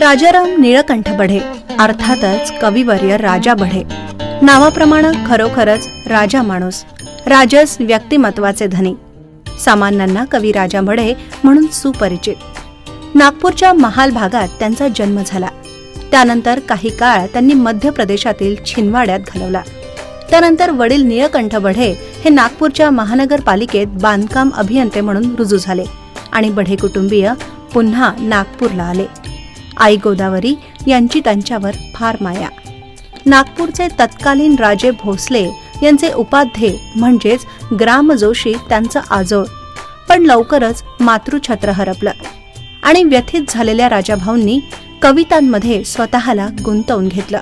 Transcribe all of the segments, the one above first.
राजाराम निळकंठ बढे अर्थातच कविवर्य राजा बढे नावाप्रमाणे खरोखरच राजा माणूस राजस व्यक्तिमत्वाचे धनी सामान्यांना कवी राजा बढे म्हणून सुपरिचित. नागपूरच्या महाल भागात त्यांचा जन्म झाला. त्यानंतर काही काळ त्यांनी मध्य प्रदेशातील छिंदवाड्यात घालवला. त्यानंतर वडील निळकंठ बढे हे नागपूरच्या महानगरपालिकेत बांधकाम अभियंते म्हणून रुजू झाले आणि बढे कुटुंबीय पुन्हा नागपूरला आले. आई गोदावरी यांची त्यांच्यावर फार माया. नागपूरचे तत्कालीन राजे भोसले यांचे उपाध्ये म्हणजेच ग्राम जोशी त्यांचं आजोळ. पण लवकरच मातृछत्र हरपलं. आणि व्यथित झालेल्या राजाभाऊंनी कवितांमध्ये स्वतःला गुंतवून घेतलं.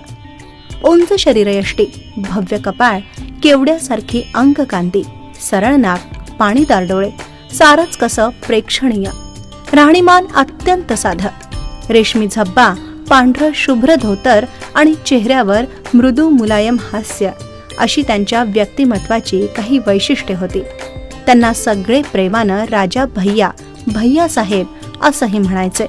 उंच शरीरयष्टी भव्य कपाळ केवड्यासारखी अंगकांती सरळ नाक पाणीदार डोळे सारच कसं प्रेक्षणीय. राहणीमान अत्यंत साधं रेशमी झब्बा पांढरं शुभ्र धोतर आणि चेहऱ्यावर मृदू मुलायम हास्य. अशी त्यांच्या व्यक्तिमत्वाची काही वैशिष्ट्ये होती. त्यांना सगळे प्रेमानं राजा भैया भैया साहेब असंही म्हणायचे.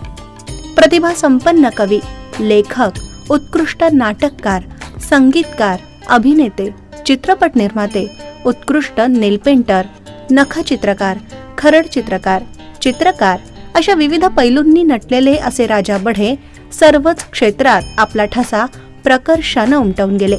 प्रतिभा संपन्न कवी लेखक उत्कृष्ट नाटककार संगीतकार अभिनेते चित्रपट निर्माते उत्कृष्ट नेलपेंटर नखचित्रकार खरड चित्रकार चित्रकार अशा विविध पैलूंनी नटलेले असे राजा बढे सर्वच क्षेत्रात आपला ठसा प्रकर्षानं उमटवून गेले.